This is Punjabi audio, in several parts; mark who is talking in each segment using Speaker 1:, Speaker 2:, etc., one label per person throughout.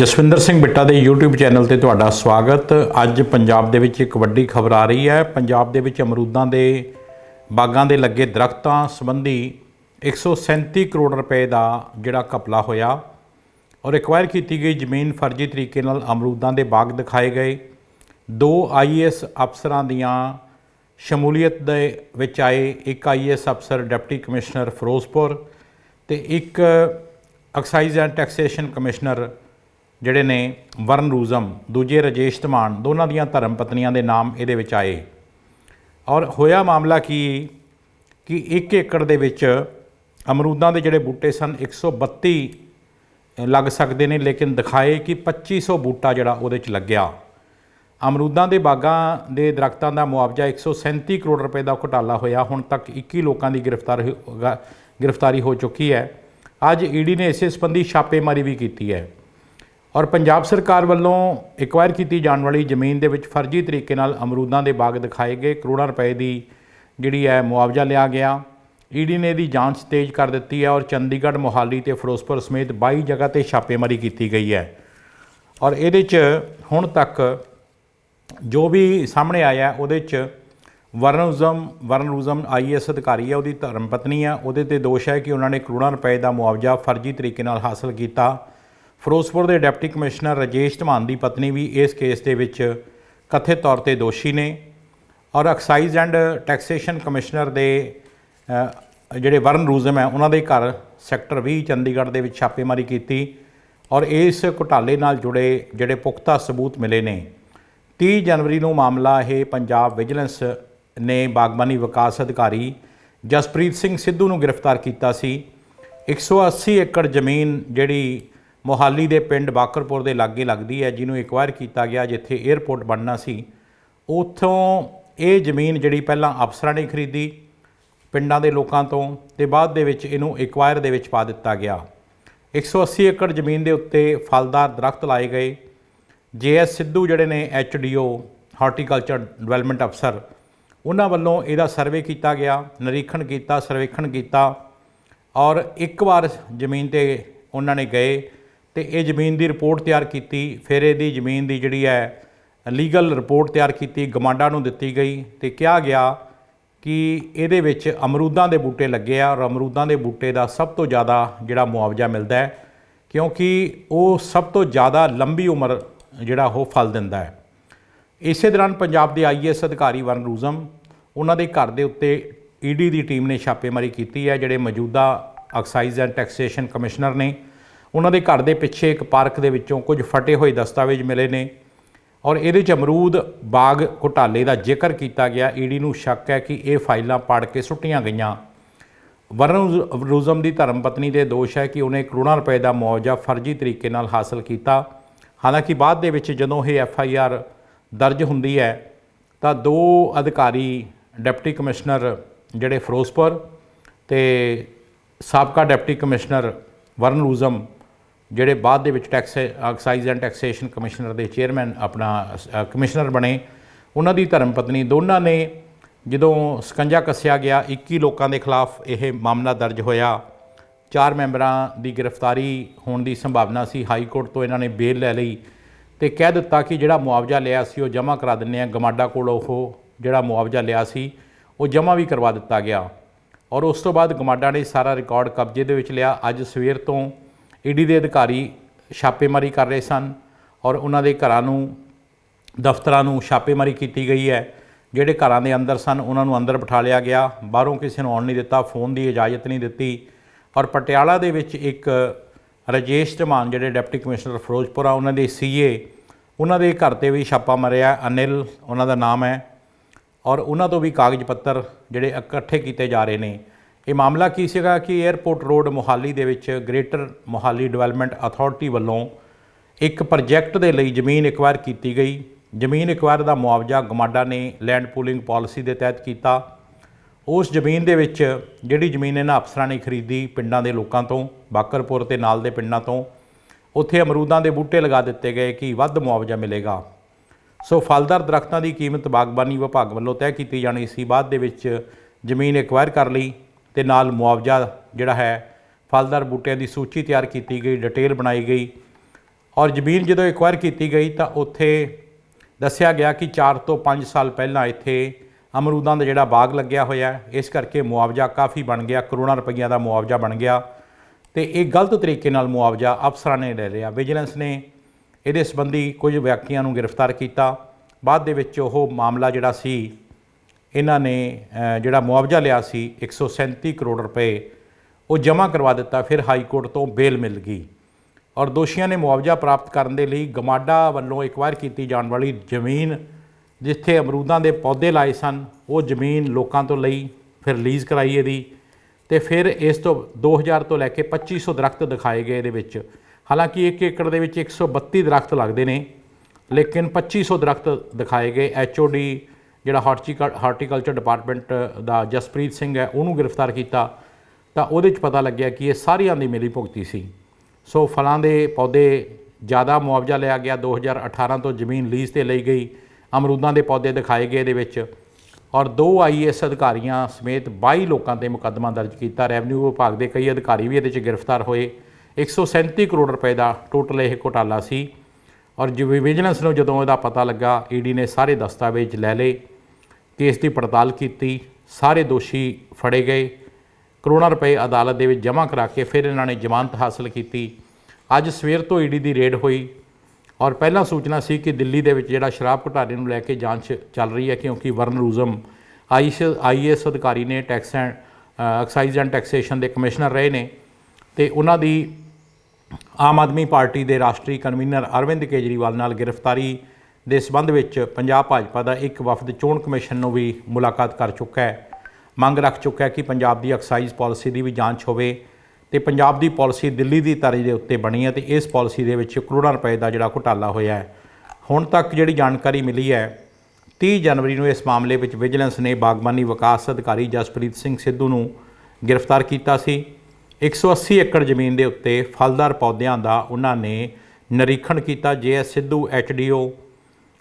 Speaker 1: ਜਸਵਿੰਦਰ ਸਿੰਘ ਬਿੱਟਾ ਦੇ YouTube ਚੈਨਲ ਤੇ ਤੁਹਾਡਾ ਸਵਾਗਤ। ਅੱਜ ਪੰਜਾਬ ਦੇ ਵਿੱਚ ਇੱਕ ਵੱਡੀ ਖਬਰ ਆ ਰਹੀ ਹੈ। ਪੰਜਾਬ ਦੇ ਵਿੱਚ ਅਮਰੂਦਾਂ ਦੇ ਬਾਗਾਂ ਦੇ ਲੱਗੇ ਦਰਖਤਾਂ ਸੰਬੰਧੀ 137 ਕਰੋੜ ਰੁਪਏ ਦਾ ਜਿਹੜਾ ਘਪਲਾ ਹੋਇਆ, ਔਰ ਐਕਵਾਇਰ ਕੀਤੀ ਗਈ ਜ਼ਮੀਨ ਫਰਜ਼ੀ ਤਰੀਕੇ ਨਾਲ ਅਮਰੂਦਾਂ ਦੇ ਬਾਗ ਦਿਖਾਏ ਗਏ। ਦੋ ਆਈਏਐਸ ਅਫਸਰਾਂ ਦੀਆਂ ਸ਼ਮੂਲੀਅਤ ਦੇ ਵਿੱਚ ਆਏ ਇੱਕ ਆਈਏਐਸ ਅਫਸਰ ਡਿਪਟੀ ਕਮਿਸ਼ਨਰ ਫਿਰੋਜ਼ਪੁਰ ਤੇ ਇੱਕ ਐਕਸਾਈਜ਼ ਐਂਡ ਟੈਕਸੇਸ਼ਨ ਕਮਿਸ਼ਨਰ ਜਿਹੜੇ ਨੇ ਵਰਨ ਰੂਜ਼ਮ ਦੂਜੇ ਰਜੇਸ਼ ਧਮਾਨ, ਦੋਨਾਂ ਦੀਆਂ ਧਰਮ ਪਤਨੀਆਂ ਦੇ ਨਾਮ ਇਹਦੇ ਵਿੱਚ ਆਏ। ਔਰ ਹੋਇਆ ਮਾਮਲਾ ਕੀ? ਕਿ 1 ਏਕੜ ਦੇ ਵਿੱਚ ਅਮਰੂਦਾਂ ਦੇ ਜਿਹੜੇ ਬੂਟੇ ਸਨ 132 ਲੱਗ ਸਕਦੇ ਨੇ, ਲੇਕਿਨ ਦਿਖਾਏ ਕਿ 2500 ਬੂਟਾ ਜਿਹੜਾ ਉਹਦੇ 'ਚ ਲੱਗਿਆ। ਅਮਰੂਦਾਂ ਦੇ ਬਾਗਾਂ ਦੇ ਦਰਖਤਾਂ ਦਾ ਮੁਆਵਜ਼ਾ 137 ਕਰੋੜ ਰੁਪਏ ਦਾ ਘੁਟਾਲਾ ਹੋਇਆ। ਹੁਣ ਤੱਕ 21 ਲੋਕਾਂ ਦੀ ਗ੍ਰਿਫਤਾਰ ਹੋ- ਗ੍ਰਿਫਤਾਰੀ ਹੋ ਚੁੱਕੀ ਹੈ। ਅੱਜ ਈਡੀ ਨੇ ਇਸੇ ਸੰਬੰਧੀ ਛਾਪੇਮਾਰੀ ਵੀ ਕੀਤੀ ਹੈ। ਔਰ ਪੰਜਾਬ ਸਰਕਾਰ ਵੱਲੋਂ ਐਕਵਾਇਰ ਕੀਤੀ ਜਾਣ ਵਾਲੀ ਜ਼ਮੀਨ ਦੇ ਵਿੱਚ ਫਰਜ਼ੀ ਤਰੀਕੇ ਨਾਲ ਅਮਰੂਦਾਂ ਦੇ ਬਾਗ ਦਿਖਾਏ ਗਏ। ਕਰੋੜਾਂ ਰੁਪਏ ਦੀ ਜਿਹੜੀ ਹੈ ਮੁਆਵਜ਼ਾ ਲਿਆ ਗਿਆ। ਈਡੀ ਨੇ ਇਹਦੀ ਜਾਂਚ ਤੇਜ਼ ਕਰ ਦਿੱਤੀ ਹੈ ਔਰ ਚੰਡੀਗੜ੍ਹ, ਮੋਹਾਲੀ ਤੇ ਫਿਰੋਜ਼ਪੁਰ ਸਮੇਤ 22 ਜਗ੍ਹਾ ਤੇ ਛਾਪੇਮਾਰੀ ਕੀਤੀ ਗਈ ਹੈ। ਔਰ ਇਹਦੇ 'ਚ ਹੁਣ ਤੱਕ ਜੋ ਵੀ ਸਾਹਮਣੇ ਆਇਆ ਉਹਦੇ 'ਚ ਵਰਨਉਜ਼ਮ ਵਰਨਉਜ਼ਮ ਆਈਐਸ ਅਧਿਕਾਰੀ ਹੈ, ਉਹਦੀ ਧਰਮ ਪਤਨੀ ਹੈ। ਉਹਦੇ ਤੇ ਦੋਸ਼ ਹੈ ਕਿ ਉਹਨਾਂ ਨੇ ਕਰੋੜਾਂ ਰੁਪਏ ਦਾ ਮੁਆਵਜ਼ਾ ਫਰਜ਼ੀ ਤਰੀਕੇ ਨਾਲ ਹਾਸਲ ਕੀਤਾ। ਫਿਰੋਜ਼ਪੁਰ ਦੇ ਡਿਪਟੀ ਕਮਿਸ਼ਨਰ ਰਜੇਸ਼ ਧਮਾਨ ਦੀ ਪਤਨੀ ਵੀ ਇਸ ਕੇਸ ਦੇ ਵਿੱਚ ਕਥਿਤ ਤੌਰ ਤੇ ਦੋਸ਼ੀ ਨੇ ਔਰ ਐਕਸਾਈਜ਼ ਐਂਡ ਟੈਕਸੇਸ਼ਨ ਕਮਿਸ਼ਨਰ ਦੇ ਜਿਹੜੇ ਵਰਨ ਰੂਜ਼ਮ ਹੈ, ਉਹਨਾਂ ਦੇ ਘਰ ਸੈਕਟਰ 20 ਚੰਡੀਗੜ੍ਹ ਦੇ ਵਿੱਚ ਛਾਪੇਮਾਰੀ ਕੀਤੀ ਔਰ ਇਸ ਘੁਟਾਲੇ ਨਾਲ ਜੁੜੇ ਜਿਹੜੇ ਪੁਖਤਾ ਸਬੂਤ ਮਿਲੇ ਨੇ। 30 ਜਨਵਰੀ ਨੂੰ ਮਾਮਲਾ ਇਹ ਪੰਜਾਬ ਵਿਜੀਲੈਂਸ ਨੇ ਬਾਗਬਾਨੀ ਵਿਕਾਸ ਅਧਿਕਾਰੀ ਜਸਪ੍ਰੀਤ ਸਿੰਘ ਸਿੱਧੂ ਨੂੰ ਗ੍ਰਿਫਤਾਰ ਕੀਤਾ ਸੀ। 180 ਏਕੜ ਜ਼ਮੀਨ ਜਿਹੜੀ ਮੋਹਾਲੀ ਦੇ ਪਿੰਡ ਬਾਕਰਪੁਰ ਦੇ ਲਾਗੇ ਲੱਗਦੀ ਹੈ, ਜਿਹਨੂੰ ਐਕਵਾਇਰ ਕੀਤਾ ਗਿਆ ਜਿੱਥੇ 에ਅਰਪੋਰਟ ਬਣਨਾ ਸੀ। ਉਥੋਂ ਇਹ ਜ਼ਮੀਨ ਜਿਹੜੀ ਪਹਿਲਾਂ ਅਫਸਰਾਂ ਨੇ ਖਰੀਦੀ, ਪਿੰਡਾਂ ਦੇ ਲੋਕਾਂ ਤੋਂ, ਤੇ ਬਾਅਦ ਦੇ ਵਿੱਚ ਇਹਨੂੰ ਐਕਵਾਇਰ ਦੇ ਵਿੱਚ ਪਾ ਦਿੱਤਾ ਗਿਆ। 180 ਏਕੜ ਜ਼ਮੀਨ ਦੇ ਉੱਤੇ ਫਲਦਾਰ ਦਰਖਤ ਲਾਏ ਗਏ। ਜੇਐਸ ਸਿੱਧੂ ਜਿਹੜੇ ਨੇ, ਐਚਡੀਓ, ਹਾਰਟੀਕਲਚਰ ਡਿਵੈਲਪਮੈਂਟ ਅਫਸਰ, ਉਹਨਾਂ ਵੱਲੋਂ ਇਹਦਾ ਸਰਵੇ ਕੀਤਾ ਗਿਆ, ਨਿਰੀਖਣ ਕੀਤਾ, ਸਰਵੇਖਣ ਕੀਤਾ ਔਰ ਇੱਕ ਵਾਰ ਜ਼ਮੀਨ ਤੇ ਉਹਨਾਂ ਨੇ ਗਏ। ਤੇ ਇਹ ਜ਼ਮੀਨ ਦੀ ਰਿਪੋਰਟ ਤਿਆਰ ਕੀਤੀ। ਫਿਰ ਇਹਦੀ ਜ਼ਮੀਨ ਦੀ ਜਿਹੜੀ ਹੈ, ਲੀਗਲ ਰਿਪੋਰਟ ਤਿਆਰ ਕੀਤੀ, ਗਮਾਂਡਾ ਨੂੰ ਦਿੱਤੀ ਗਈ ਤੇ ਕਿਹਾ ਗਿਆ ਕਿ ਇਹਦੇ ਵਿੱਚ ਅਮਰੂਦਾਂ ਦੇ ਬੂਟੇ ਲੱਗੇ ਆ ਔਰ ਅਮਰੂਦਾਂ ਦੇ ਬੂਟੇ ਦਾ ਸਭ ਤੋਂ ਜ਼ਿਆਦਾ ਜਿਹੜਾ ਮੁਆਵਜ਼ਾ ਮਿਲਦਾ ਹੈ, ਕਿਉਂਕਿ ਉਹ ਸਭ ਤੋਂ ਜ਼ਿਆਦਾ ਲੰਬੀ ਉਮਰ ਜਿਹੜਾ ਉਹ ਫਲ ਦਿੰਦਾ ਹੈ। ਇਸੇ ਦੌਰਾਨ ਪੰਜਾਬ ਦੇ ਆਈਐਸ ਅਧਿਕਾਰੀ ਵਰਨ ਰੂਜ਼ਮ, ਉਹਨਾਂ ਦੇ ਘਰ ਦੇ ਉੱਤੇ ਈਡੀ ਦੀ ਟੀਮ ਨੇ ਛਾਪੇਮਾਰੀ ਕੀਤੀ ਹੈ, ਜਿਹੜੇ ਮੌਜੂਦਾ ਐਕਸਾਈਜ਼ ਐਂਡ ਟੈਕਸੇਸ਼ਨ ਕਮਿਸ਼ਨਰ ਨੇ। ਉਹਨਾਂ ਦੇ ਘਰ ਦੇ ਪਿੱਛੇ ਇੱਕ ਪਾਰਕ ਦੇ ਵਿੱਚੋਂ ਕੁਝ ਫਟੇ ਹੋਏ ਦਸਤਾਵੇਜ਼ ਮਿਲੇ ਨੇ ਔਰ ਇਹਦੇ 'ਚ ਅਮਰੂਦ, ਬਾਗ, ਘੁਟਾਲੇ ਦਾ ਜ਼ਿਕਰ ਕੀਤਾ ਗਿਆ। ਈਡੀ ਨੂੰ ਸ਼ੱਕ ਹੈ ਕਿ ਇਹ ਫਾਈਲਾਂ ਪਾੜ ਕੇ ਸੁੱਟੀਆਂ ਗਈਆਂ। ਵਰਨ ਰੂਜ਼ਮ ਦੀ ਧਰਮ ਪਤਨੀ ਦੇ ਦੋਸ਼ ਹੈ ਕਿ ਉਹਨੇ ਕਰੋੜਾਂ ਰੁਪਏ ਦਾ ਮੁਆਵਜ਼ਾ ਫਰਜ਼ੀ ਤਰੀਕੇ ਨਾਲ ਹਾਸਲ ਕੀਤਾ। ਹਾਲਾਂਕਿ ਬਾਅਦ ਦੇ ਵਿੱਚ ਜਦੋਂ ਇਹ ਐਫ ਆਈ ਆਰ ਦਰਜ ਹੁੰਦੀ ਹੈ, ਤਾਂ ਦੋ ਅਧਿਕਾਰੀ, ਡਿਪਟੀ ਕਮਿਸ਼ਨਰ ਜਿਹੜੇ ਫਿਰੋਜ਼ਪੁਰ ਤੇ ਸਾਬਕਾ ਡਿਪਟੀ ਕਮਿਸ਼ਨਰ ਵਰਨ ਰੂਜ਼ਮ ਜਿਹੜੇ ਬਾਅਦ ਦੇ ਵਿੱਚ tax excise and taxation commissioner ਦੇ ਚੇਅਰਮੈਨ ਆਪਣਾ ਅ, ਕਮਿਸ਼ਨਰ ਬਣੇ ਉਹਨਾਂ ਦੀ ਧਰਮ ਪਤਨੀ ਦੋਨਾਂ ਨੇ ਜਦੋਂ ਸਕੰਜਾ ਕੱਸਿਆ ਗਿਆ 21 ਲੋਕਾਂ ਦੇ ਖਿਲਾਫ ਇਹ ਮਾਮਲਾ ਦਰਜ ਹੋਇਆ। ਚਾਰ ਮੈਂਬਰਾਂ ਦੀ ਗ੍ਰਿਫਤਾਰੀ ਹੋਣ ਦੀ ਸੰਭਾਵਨਾ ਸੀ। ਹਾਈ ਕੋਰਟ ਤੋਂ ਇਹਨਾਂ ਨੇ ਬੇਲ ਲੈ ਲਈ ਤੇ ਕਹਿ ਦਿੱਤਾ ਕਿ ਜਿਹੜਾ ਮੁਆਵਜ਼ਾ ਲਿਆ ਸੀ ਉਹ ਜਮ੍ਹਾਂ ਕਰਾ ਦਿੰਨੇ ਆ ਗਮਾਡਾ ਕੋਲ ਉਹ ਜਿਹੜਾ ਮੁਆਵਜ਼ਾ ਲਿਆ ਸੀ ਉਹ ਜਮ੍ਹਾਂ ਵੀ ਕਰਵਾ ਦਿੱਤਾ ਗਿਆ। ਔਰ ਉਸ ਤੋਂ ਬਾਅਦ ਗਮਾਡਾ ਨੇ ਸਾਰਾ ਰਿਕਾਰਡ ਕਬਜ਼ੇ ਦੇ ਵਿੱਚ ਲਿਆ। ਅੱਜ ਸਵੇਰ ਤੋਂ ਈਡੀ ਦੇ ਅਧਿਕਾਰੀ ਛਾਪੇਮਾਰੀ ਕਰ ਰਹੇ ਸਨ ਔਰ ਉਹਨਾਂ ਦੇ ਘਰਾਂ ਨੂੰ, ਦਫ਼ਤਰਾਂ ਨੂੰ ਛਾਪੇਮਾਰੀ ਕੀਤੀ ਗਈ ਹੈ। ਜਿਹੜੇ ਘਰਾਂ ਦੇ ਅੰਦਰ ਸਨ, ਉਹਨਾਂ ਨੂੰ ਅੰਦਰ ਬਿਠਾ ਲਿਆ ਗਿਆ। ਬਾਹਰੋਂ ਕਿਸੇ ਨੂੰ ਆਉਣ ਨਹੀਂ ਦਿੱਤਾ, ਫੋਨ ਦੀ ਇਜਾਜ਼ਤ ਨਹੀਂ ਦਿੱਤੀ। ਔਰ ਪਟਿਆਲਾ ਦੇ ਵਿੱਚ ਇੱਕ ਰਜੇਸ਼ ਧਮਾਨ ਜਿਹੜੇ ਡਿਪਟੀ ਕਮਿਸ਼ਨਰ ਫਿਰੋਜ਼ਪੁਰਾ ਉਹਨਾਂ ਦੇ ਸੀਏ, ਉਹਨਾਂ ਦੇ ਘਰ ਤੇ ਵੀ ਛਾਪਾ ਮਾਰਿਆ ਅਨਿਲ ਉਹਨਾਂ ਦਾ ਨਾਮ ਹੈ। ਔਰ ਉਹਨਾਂ ਤੋਂ ਵੀ ਕਾਗਜ਼ ਪੱਤਰ ਜਿਹੜੇ ਇਕੱਠੇ ਕੀਤੇ ਜਾ ਰਹੇ ਨੇ। ਇਹ ਮਾਮਲਾ ਕੀ ਸੀਗਾ ਕਿ 에ਅਰਪੋਰਟ ਰੋਡ ਮੋਹਾਲੀ ਦੇ ਵਿੱਚ ਗ੍ਰੇਟਰ ਮੋਹਾਲੀ ਡਿਵੈਲਪਮੈਂਟ ਅਥਾਰਟੀ ਵੱਲੋਂ ਇੱਕ ਪ੍ਰੋਜੈਕਟ ਦੇ ਲਈ ਜ਼ਮੀਨ ਐਕਵਾਇਰ ਕੀਤੀ ਗਈ। ਜ਼ਮੀਨ ਐਕਵਾਇਰ ਦਾ ਮੁਆਵਜ਼ਾ ਗਮਾਡਾ ਨੇ ਲੈਂਡ ਪੂਲਿੰਗ ਪਾਲਿਸੀ ਦੇ ਤਹਿਤ ਕੀਤਾ। ਉਸ ਜ਼ਮੀਨ ਦੇ ਵਿੱਚ ਜਿਹੜੀ ਜ਼ਮੀਨ ਇਹਨਾਂ ਅਫਸਰਾਂ ਨੇ ਖਰੀਦੀ ਪਿੰਡਾਂ ਦੇ ਲੋਕਾਂ ਤੋਂ, ਬਾਕਰਪੁਰ ਤੇ ਨਾਲ ਦੇ ਪਿੰਡਾਂ ਤੋਂ, ਉੱਥੇ ਅਮਰੂਦਾਂ ਦੇ ਬੂਟੇ ਲਗਾ ਦਿੱਤੇ ਗਏ ਕਿ ਵੱਧ ਮੁਆਵਜ਼ਾ ਮਿਲੇਗਾ। ਸੋ ਫਲਦਾਰ ਦਰਖਤਾਂ ਦੀ ਕੀਮਤ ਬਾਗਬਾਨੀ ਵਿਭਾਗ ਵੱਲੋਂ ਤੈਅ ਕੀਤੀ ਜਾਣੀ ਸੀ। ਬਾਅਦ ਦੇ ਵਿੱਚ ਜ਼ਮੀਨ ਐਕਵਾਇਰ ਕਰ ਲਈ। ਤੇ ਨਾਲ ਮੁਆਵਜ਼ਾ ਜਿਹੜਾ ਹੈ, ਫਲਦਾਰ ਬੂਟਿਆਂ ਦੀ ਸੂਚੀ ਤਿਆਰ ਕੀਤੀ ਗਈ, ਡਿਟੇਲ ਬਣਾਈ ਗਈ ਔਰ ਜ਼ਮੀਨ ਜਦੋਂ ਐਕਵਾਇਰ ਕੀਤੀ ਗਈ ਤਾਂ ਉੱਥੇ ਦੱਸਿਆ ਗਿਆ ਕਿ 4 ਤੋਂ 5 ਸਾਲ ਪਹਿਲਾਂ ਇੱਥੇ ਅਮਰੂਦਾਂ ਦਾ ਜਿਹੜਾ ਬਾਗ ਲੱਗਿਆ ਹੋਇਆ ਇਸ ਕਰਕੇ ਮੁਆਵਜ਼ਾ ਕਾਫੀ ਬਣ ਗਿਆ, ਕਰੋੜਾਂ ਰੁਪਈਆ ਦਾ ਮੁਆਵਜ਼ਾ ਬਣ ਗਿਆ ਤੇ ਇਹ ਗਲਤ ਤਰੀਕੇ ਨਾਲ ਮੁਆਵਜ਼ਾ ਅਫਸਰਾਂ ਨੇ ਲੈ ਲਿਆ। ਵਿਜੀਲੈਂਸ ਨੇ ਇਹਦੇ ਸੰਬੰਧੀ ਕੁਝ ਵਿਅਕਤੀਆਂ ਨੂੰ ਗ੍ਰਿਫਤਾਰ ਕੀਤਾ। ਬਾਅਦ ਦੇ ਵਿੱਚ ਉਹ ਮਾਮਲਾ ਜਿਹੜਾ ਸੀ ਇਹਨਾਂ ਨੇ ਜਿਹੜਾ ਮੁਆਵਜ਼ਾ ਲਿਆ ਸੀ 137 ਕਰੋੜ ਰੁਪਏ, ਉਹ ਜਮ੍ਹਾਂ ਕਰਵਾ ਦਿੱਤਾ, ਫਿਰ ਹਾਈ ਕੋਰਟ ਤੋਂ ਬੇਲ ਮਿਲ ਗਈ। ਔਰ ਦੋਸ਼ੀਆਂ ਨੇ ਮੁਆਵਜ਼ਾ ਪ੍ਰਾਪਤ ਕਰਨ ਦੇ ਲਈ ਗਮਾਡਾ ਵੱਲੋਂ ਐਕਵਾਇਰ ਕੀਤੀ ਜਾਣ ਵਾਲੀ ਜ਼ਮੀਨ, ਜਿੱਥੇ ਅਮਰੂਦਾਂ ਦੇ ਪੌਦੇ ਲਾਏ ਸਨ, ਉਹ ਜ਼ਮੀਨ ਲੋਕਾਂ ਤੋਂ ਲਈ, ਫਿਰ ਲੀਜ਼ ਕਰਾਈ ਇਹਦੀ ਤੇ ਫਿਰ ਇਸ ਤੋਂ 2000 ਤੋਂ ਲੈ ਕੇ 2500 ਦਰਖਤ ਦਿਖਾਏ ਗਏ ਇਹਦੇ ਵਿੱਚ। ਹਾਲਾਂਕਿ 1 ਏਕੜ ਦੇ ਵਿੱਚ 132 ਦਰਖਤ ਲੱਗਦੇ ਨੇ, ਲੇਕਿਨ 2500 ਦਰਖਤ ਦਿਖਾਏ ਗਏ ਐਚਓਡੀ ਜਿਹੜਾ ਹਾਰਟੀਕਲ ਹਾਰਟੀਕਲਚਰ ਡਿਪਾਰਟਮੈਂਟ ਦਾ ਜਸਪ੍ਰੀਤ ਸਿੰਘ ਹੈ, ਉਹਨੂੰ ਗ੍ਰਿਫਤਾਰ ਕੀਤਾ। ਤਾਂ ਉਹਦੇ 'ਚ ਪਤਾ ਲੱਗਿਆ ਕਿ ਇਹ ਸਾਰਿਆਂ ਦੀ ਮਿਲੀ ਭੁਗਤੀ ਸੀ। ਸੋ ਫਲਾਂ ਦੇ ਪੌਦੇ ਜ਼ਿਆਦਾ ਮੁਆਵਜ਼ਾ ਲਿਆ ਗਿਆ। 2018 ਤੋਂ ਜ਼ਮੀਨ ਲੀਜ਼ ਤੇ ਲਈ ਗਈ। ਅਮਰੂਦਾਂ ਦੇ ਪੌਦੇ ਦਿਖਾਏ ਗਏ ਇਹਦੇ ਵਿੱਚ। ਔਰ ਦੋ ਆਈਐਸ ਅਧਿਕਾਰੀਆਂ ਸਮੇਤ 22 ਲੋਕਾਂ ਤੇ ਮੁਕੱਦਮਾ ਦਰਜ ਕੀਤਾ। ਰੈਵਨਿਊ ਵਿਭਾਗ ਦੇ ਕਈ ਅਧਿਕਾਰੀ ਵੀ ਇਹਦੇ 'ਚ ਗ੍ਰਿਫਤਾਰ ਹੋਏ। 137 ਕਰੋੜ ਰੁਪਏ ਦਾ ਟੋਟਲ ਇਹ ਘੁਟਾਲਾ ਸੀ। ਔਰ ਜਿਵੇਂ ਵਿਜੀਲੈਂਸ ਨੂੰ ਜਦੋਂ ਇਹਦਾ ਪਤਾ ਲੱਗਾ, ਈਡੀ ਨੇ ਸਾਰੇ ਦਸਤਾਵੇਜ਼ ਲੈ ਲਏ। ਕੇਸ ਦੀ ਪੜਤਾਲ ਕੀਤੀ, ਸਾਰੇ ਦੋਸ਼ੀ ਫੜੇ ਗਏ। ਕਰੋੜਾਂ ਰੁਪਏ ਅਦਾਲਤ ਦੇ ਵਿੱਚ ਜਮ੍ਹਾਂ ਕਰਾ ਕੇ ਫਿਰ ਇਹਨਾਂ ਨੇ ਜ਼ਮਾਨਤ ਹਾਸਲ ਕੀਤੀ। ਅੱਜ ਸਵੇਰ ਤੋਂ ਈਡੀ ਦੀ ਰੇਡ ਹੋਈ ਔਰ ਪਹਿਲਾਂ ਸੂਚਨਾ ਸੀ ਕਿ ਦਿੱਲੀ ਦੇ ਵਿੱਚ ਜਿਹੜਾ ਸ਼ਰਾਬ ਘੁਟਾਲੇ ਨੂੰ ਲੈ ਕੇ ਜਾਂਚ ਚੱਲ ਰਹੀ ਹੈ ਕਿਉਂਕਿ ਵਰਨ ਰੂਜ਼ਮ ਆਈਐਸ ਆਈਐਸ ਅਧਿਕਾਰੀ ਨੇ tax and excise and taxation ਦੇ ਕਮਿਸ਼ਨਰ ਰਹੇ ਨੇ ਤੇ ਉਹਨਾਂ ਦੀ ਆਮ ਆਦਮੀ ਪਾਰਟੀ ਦੇ ਰਾਸ਼ਟਰੀ ਕਨਵੀਨਰ ਅਰਵਿੰਦ ਕੇਜਰੀਵਾਲ ਨਾਲ ਗ੍ਰਿਫਤਾਰੀ ਦੇ ਸਬੰਧ ਵਿੱਚ ਪੰਜਾਬ ਭਾਜਪਾ ਦਾ ਇੱਕ ਵਫਦ ਚੋਣ ਕਮਿਸ਼ਨ ਨੂੰ ਵੀ ਮੁਲਾਕਾਤ ਕਰ ਚੁੱਕਾ ਹੈ। ਮੰਗ ਰੱਖ ਚੁੱਕਾ ਹੈ ਕਿ ਪੰਜਾਬ ਦੀ ਐਕਸਾਈਜ਼ ਪਾਲਿਸੀ ਦੀ ਵੀ ਜਾਂਚ ਹੋਵੇ ਤੇ ਪੰਜਾਬ ਦੀ ਪਾਲਿਸੀ ਦਿੱਲੀ ਦੀ ਤਰਜ਼ ਦੇ ਉੱਤੇ ਬਣੀ ਹੈ ਤੇ ਇਸ ਪਾਲਿਸੀ ਦੇ ਵਿੱਚ ਕਰੋੜਾਂ ਰੁਪਏ ਦਾ ਜਿਹੜਾ ਘੁਟਾਲਾ ਹੋਇਆ ਹੈ। ਹੁਣ ਤੱਕ ਜਿਹੜੀ ਜਾਣਕਾਰੀ ਮਿਲੀ ਹੈ 30 ਜਨਵਰੀ ਨੂੰ ਇਸ ਮਾਮਲੇ ਵਿੱਚ ਵਿਜੀਲੈਂਸ ਨੇ ਬਾਗਬਾਨੀ ਵਿਕਾਸ ਅਧਿਕਾਰੀ ਜਸਪ੍ਰੀਤ ਸਿੰਘ ਸਿੱਧੂ ਨੂੰ ਗ੍ਰਿਫਤਾਰ ਕੀਤਾ ਸੀ। 180 ਏਕੜ ਜ਼ਮੀਨ ਦੇ ਉੱਤੇ ਫਲਦਾਰ ਪੌਦਿਆਂ ਦਾ ਉਹਨਾਂ ਨੇ ਨਿਰੀਖਣ ਕੀਤਾ। ਜੇਐਸ ਸਿੱਧੂ ਐਚਡੀਓ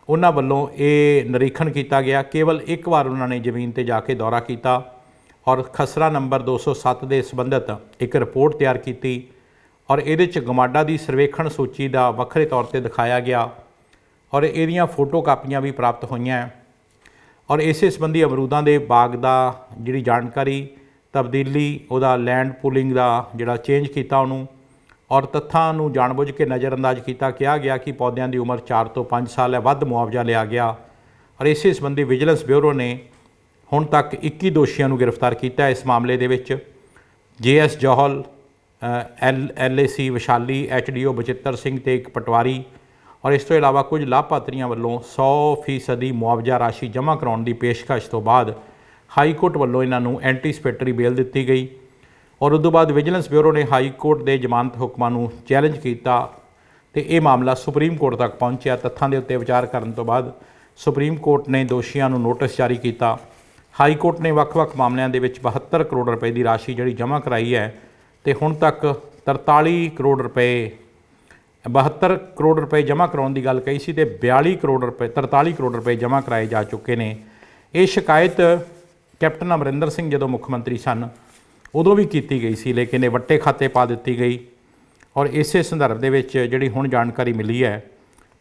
Speaker 1: ਉਹਨਾਂ ਵੱਲੋਂ ਇਹ ਨਿਰੀਖਣ ਕੀਤਾ ਗਿਆ। ਕੇਵਲ ਇੱਕ ਵਾਰ ਉਹਨਾਂ ਨੇ ਜ਼ਮੀਨ ਤੇ ਜਾ ਕੇ ਦੌਰਾ ਕੀਤਾ ਔਰ ਖਸਰਾ ਨੰਬਰ 207 ਦੇ ਸੰਬੰਧਿਤ ਇੱਕ ਰਿਪੋਰਟ ਤਿਆਰ ਕੀਤੀ ਔਰ ਇਹਦੇ ਚ ਗਮਾਡਾ ਦੀ ਸਰਵੇਖਣ ਸੂਚੀ ਦਾ ਵੱਖਰੇ ਤੌਰ ਤੇ ਦਿਖਾਇਆ ਗਿਆ ਔਰ ਇਹਦੀਆਂ ਫੋਟੋ ਕਾਪੀਆਂ ਵੀ ਪ੍ਰਾਪਤ ਹੋਈਆਂ ਔਰ ਇਸੇ ਸੰਬੰਧੀ ਅਮਰੂਦਾਂ ਦੇ ਬਾਗ ਦਾ ਜਿਹੜੀ ਜਾਣਕਾਰੀ ਤਬਦੀਲੀ ਉਹਦਾ ਲੈਂਡ ਪੂਲਿੰਗ ਦਾ ਜਿਹੜਾ ਚੇਂਜ ਕੀਤਾ ਉਹਨੂੰ ਔਰ ਤੱਥਾਂ ਨੂੰ ਜਾਣਬੁੱਝ ਕੇ ਨਜ਼ਰਅੰਦਾਜ਼ ਕੀਤਾ, ਕਿਹਾ ਗਿਆ ਕਿ ਪੌਦਿਆਂ ਦੀ ਉਮਰ 4 ਤੋਂ 5 ਸਾਲ ਹੈ, ਵੱਧ ਮੁਆਵਜ਼ਾ ਲਿਆ ਗਿਆ। ਔਰ ਇਸੇ ਸੰਬੰਧੀ ਵਿਜੀਲੈਂਸ ਬਿਊਰੋ ਨੇ ਹੁਣ ਤੱਕ 21 ਦੋਸ਼ੀਆਂ ਨੂੰ ਗ੍ਰਿਫਤਾਰ ਕੀਤਾ ਹੈ ਇਸ ਮਾਮਲੇ ਦੇ ਵਿੱਚ। JS Johal L LAC Vishali HDO Bachittar Singh ਤੇ ਇੱਕ ਪਟਵਾਰੀ। ਔਰ ਇਸ ਤੋਂ ਇਲਾਵਾ ਕੁਝ ਲਾਭਪਾਤਰੀਆਂ ਵੱਲੋਂ 100% ਮੁਆਵਜ਼ਾ ਰਾਸ਼ੀ ਜਮ੍ਹਾਂ ਕਰਾਉਣ ਦੀ ਪੇਸ਼ਕਸ਼ ਤੋਂ ਬਾਅਦ ਹਾਈ ਕੋਰਟ ਵੱਲੋਂ ਇਹਨਾਂ ਨੂੰ ਐਂਟੀਸਪੈਕਟਰੀ ਬੇਲ ਦਿੱਤੀ ਗਈ। ਔਰ ਉਸ ਤੋਂ ਬਾਅਦ ਵਿਜੀਲੈਂਸ ਬਿਊਰੋ ਨੇ ਹਾਈ ਕੋਰਟ ਦੇ ਜ਼ਮਾਨਤ ਹੁਕਮਾਂ ਨੂੰ ਚੈਲੰਜ ਕੀਤਾ ਤੇ ਇਹ ਮਾਮਲਾ ਸੁਪਰੀਮ ਕੋਰਟ ਤੱਕ ਪਹੁੰਚਿਆ। ਤੱਥਾਂ ਦੇ ਉੱਤੇ ਵਿਚਾਰ ਕਰਨ ਤੋਂ ਬਾਅਦ ਸੁਪਰੀਮ ਕੋਰਟ ਨੇ ਦੋਸ਼ੀਆਂ ਨੂੰ ਨੋਟਿਸ ਜਾਰੀ ਕੀਤਾ। ਹਾਈ ਕੋਰਟ ਨੇ ਵੱਖ-ਵੱਖ ਮਾਮਲਿਆਂ ਦੇ ਵਿੱਚ 72 ਕਰੋੜ ਰੁਪਏ ਦੀ ਰਾਸ਼ੀ ਜਿਹੜੀ ਜਮ੍ਹਾਂ ਕਰਾਈ ਹੈ ਤੇ ਹੁਣ ਤੱਕ 43 ਕਰੋੜ ਰੁਪਏ 72 ਕਰੋੜ ਰੁਪਏ ਜਮ੍ਹਾਂ ਕਰਾਉਣ ਦੀ ਗੱਲ ਕਹੀ ਸੀ ਤੇ 42 ਕਰੋੜ ਰੁਪਏ 43 ਕਰੋੜ ਰੁਪਏ ਜਮ੍ਹਾਂ ਕਰਾਏ ਜਾ ਚੁੱਕੇ ਨੇ। ਇਹ ਸ਼ਿਕਾਇਤ ਕੈਪਟਨ ਅਮਰਿੰਦਰ ਸਿੰਘ ਜਦੋਂ ਮੁੱਖ ਮੰਤਰੀ ਸਨ ਉਦੋਂ ਵੀ ਕੀਤੀ ਗਈ ਸੀ, ਲੇਕਿਨ ਇਹ ਵੱਟੇ ਖਾਤੇ ਪਾ ਦਿੱਤੀ ਗਈ। ਔਰ ਇਸੇ ਸੰਦਰਭ ਦੇ ਵਿੱਚ ਜਿਹੜੀ ਹੁਣ ਜਾਣਕਾਰੀ ਮਿਲੀ ਹੈ,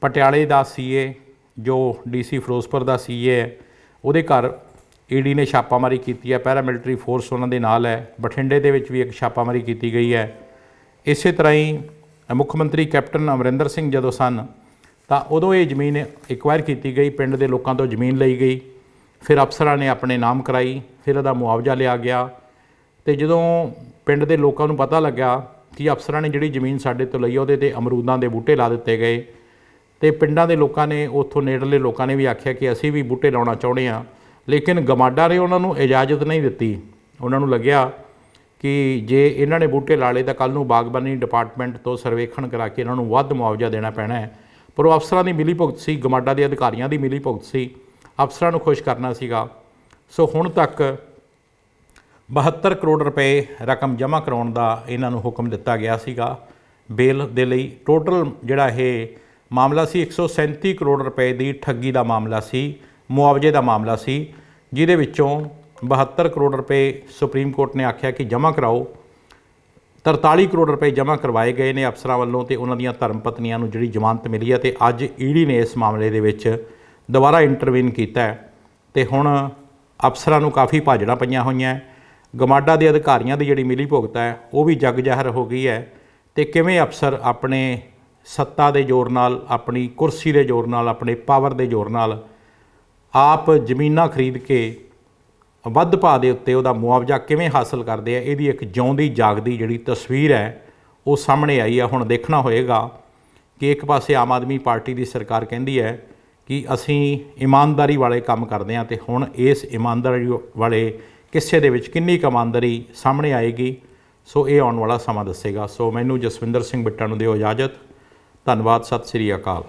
Speaker 1: ਪਟਿਆਲੇ ਦਾ ਸੀਏ, ਜੋ ਡੀਸੀ ਫਿਰੋਜ਼ਪੁਰ ਦਾ ਸੀਏ ਹੈ, ਉਹਦੇ ਘਰ ਈਡੀ ਨੇ ਛਾਪਾਮਾਰੀ ਕੀਤੀ ਹੈ ਪੈਰਾ ਮਿਲਟਰੀ ਫੋਰਸ ਉਹਨਾਂ ਦੇ ਨਾਲ ਹੈ, ਬਠਿੰਡੇ ਦੇ ਵਿੱਚ ਵੀ ਇੱਕ ਛਾਪਾਮਾਰੀ ਕੀਤੀ ਗਈ ਹੈ। ਇਸੇ ਤਰ੍ਹਾਂ ਹੀ ਮੁੱਖ ਮੰਤਰੀ ਕੈਪਟਨ ਅਮਰਿੰਦਰ ਸਿੰਘ ਜਦੋਂ ਸਨ, ਤਾਂ ਉਦੋਂ ਇਹ ਜ਼ਮੀਨ ਐਕਵਾਇਰ ਕੀਤੀ ਗਈ, ਪਿੰਡ ਦੇ ਲੋਕਾਂ ਤੋਂ ਜ਼ਮੀਨ ਲਈ ਗਈ। ਫਿਰ ਅਫਸਰਾਂ ਨੇ ਆਪਣੇ ਨਾਮ ਕਰਾਈ, ਫਿਰ ਇਹਦਾ ਮੁਆਵਜ਼ਾ ਲਿਆ ਗਿਆ। ਤੇ ਜਦੋਂ ਪਿੰਡ ਦੇ ਲੋਕਾਂ ਨੂੰ ਪਤਾ ਲੱਗਾ ਕਿ ਅਫਸਰਾਂ ਨੇ ਜਿਹੜੀ ਜ਼ਮੀਨ ਸਾਡੇ ਤੋਂ ਲਈ ਉਹਦੇ ਤੇ ਅਮਰੂਦਾਂ ਦੇ ਬੂਟੇ ਲਾ ਦਿੱਤੇ ਗਏ, ਤੇ ਪਿੰਡਾਂ ਦੇ ਲੋਕਾਂ ਨੇ, ਉੱਥੋਂ ਨੇੜਲੇ ਲੋਕਾਂ ਨੇ ਵੀ ਆਖਿਆ ਕਿ ਅਸੀਂ ਵੀ ਬੂਟੇ ਲਾਉਣਾ ਚਾਹੁੰਦੇ ਆ ਲੇਕਿਨ ਗਮਾਡਾ ਨੇ ਉਹਨਾਂ ਨੂੰ ਇਜਾਜ਼ਤ ਨਹੀਂ ਦਿੱਤੀ। ਉਹਨਾਂ ਨੂੰ ਲੱਗਿਆ ਕਿ ਜੇ ਇਹਨਾਂ ਨੇ ਬੂਟੇ ਲਾ ਲਏ ਤਾਂ ਕੱਲ ਨੂੰ ਬਾਗਬਾਨੀ ਡਿਪਾਰਟਮੈਂਟ ਤੋਂ ਸਰਵੇਖਣ ਕਰਾ ਕੇ ਇਹਨਾਂ ਨੂੰ ਵੱਧ ਮੁਆਵਜ਼ਾ ਦੇਣਾ ਪੈਣਾ ਹੈ। ਪਰ ਉਹ ਅਫਸਰਾਂ ਦੀ ਮਿਲੀ ਭੁਗਤ ਸੀ, ਗਮਾਡਾ ਦੇ ਅਧਿਕਾਰੀਆਂ ਦੀ ਮਿਲੀ ਭੁਗਤ ਸੀ। ਅਫਸਰਾਂ ਨੂੰ ਖੁਸ਼ ਕਰਨਾ ਸੀਗਾ। ਸੋ ਹੁਣ ਤੱਕ 72 ਕਰੋੜ ਰੁਪਏ ਰਕਮ ਜਮ੍ਹਾਂ ਕਰਾਉਣ ਦਾ ਇਹਨਾਂ ਨੂੰ ਹੁਕਮ ਦਿੱਤਾ ਗਿਆ ਸੀਗਾ। ਬੇਲ ਦੇ ਲਈ ਟੋਟਲ ਜਿਹੜਾ ਇਹ ਮਾਮਲਾ ਸੀ 137 ਕਰੋੜ ਰੁਪਏ ਦੀ ਠੱਗੀ ਦਾ ਮਾਮਲਾ ਸੀ, ਮੁਆਵਜ਼ੇ ਦਾ ਮਾਮਲਾ ਸੀ, ਜਿਹਦੇ ਵਿੱਚੋਂ 72 ਕਰੋੜ ਰੁਪਏ ਸੁਪਰੀਮ ਕੋਰਟ ਨੇ ਆਖਿਆ ਕਿ ਜਮ੍ਹਾਂ ਕਰਾਓ। 43 ਕਰੋੜ ਰੁਪਏ ਜਮ੍ਹਾਂ ਕਰਵਾਏ ਗਏ ਨੇ ਅਫਸਰਾਂ ਵੱਲੋਂ ਤੇ ਉਹਨਾਂ ਦੀਆਂ ਧਰਮ ਪਤਨੀਆਂ ਨੂੰ ਜਿਹੜੀ ਜ਼ਮਾਨਤ ਮਿਲੀ ਹੈ ਤੇ ਅੱਜ ਈਡੀ ਨੇ ਇਸ ਮਾਮਲੇ ਦੇ ਵਿੱਚ ਦੁਬਾਰਾ ਇੰਟਰਵੀਨ ਕੀਤਾ ਹੈ। ਤੇ ਹੁਣ ਅਫਸਰਾਂ ਨੂੰ ਕਾਫੀ ਭਾਜੜਾਂ ਪਈਆਂ ਹੋਈਆਂ ਹੈ। ਗਮਾਡਾ ਦੇ ਅਧਿਕਾਰੀਆਂ ਦੀ ਜਿਹੜੀ ਮਿਲੀ ਭੁਗਤ ਹੈ, ਉਹ ਵੀ ਜਗ ਜ਼ਾਹਰ ਹੋ ਗਈ ਹੈ। ਤੇ ਕਿਵੇਂ ਅਫਸਰ ਆਪਣੇ ਸੱਤਾ ਦੇ ਜ਼ੋਰ ਨਾਲ, ਆਪਣੀ ਕੁਰਸੀ ਦੇ ਜ਼ੋਰ ਨਾਲ, ਆਪਣੇ ਪਾਵਰ ਦੇ ਜ਼ੋਰ ਨਾਲ ਆਪ ਜ਼ਮੀਨਾਂ ਖਰੀਦ ਕੇ ਵੱਧ ਭਾਅ ਦੇ ਉੱਤੇ ਉਹਦਾ ਮੁਆਵਜ਼ਾ ਕਿਵੇਂ ਹਾਸਲ ਕਰਦੇ ਆ, ਇਹਦੀ ਇੱਕ ਜਿਉਂਦੀ ਜਾਗਦੀ ਜਿਹੜੀ ਤਸਵੀਰ ਹੈ, ਉਹ ਸਾਹਮਣੇ ਆਈ ਆ। ਹੁਣ ਦੇਖਣਾ ਹੋਏਗਾ ਕਿ ਇੱਕ ਪਾਸੇ ਆਮ ਆਦਮੀ ਪਾਰਟੀ ਦੀ ਸਰਕਾਰ ਕਹਿੰਦੀ ਹੈ ਕਿ ਅਸੀਂ ਇਮਾਨਦਾਰੀ ਵਾਲੇ ਕੰਮ ਕਰਦੇ ਹਾਂ ਤੇ ਹੁਣ ਇਸ ਇਮਾਨਦਾਰੀ ਵਾਲੇ ਕਿੱਸੇ ਦੇ ਵਿੱਚ ਕਿੰਨੀ ਕੁ ਸਾਹਮਣੇ ਆਏਗੀ? ਸੋ ਇਹ ਆਉਣ ਵਾਲਾ ਸਮਾਂ ਦੱਸੇਗਾ। ਸੋ ਮੈਨੂੰ ਜਸਵਿੰਦਰ ਸਿੰਘ ਬਿੱਟਾ ਨੂੰ ਦਿਓ ਇਜਾਜ਼ਤ। ਧੰਨਵਾਦ। ਸਤਿ ਸ੍ਰੀ ਅਕਾਲ।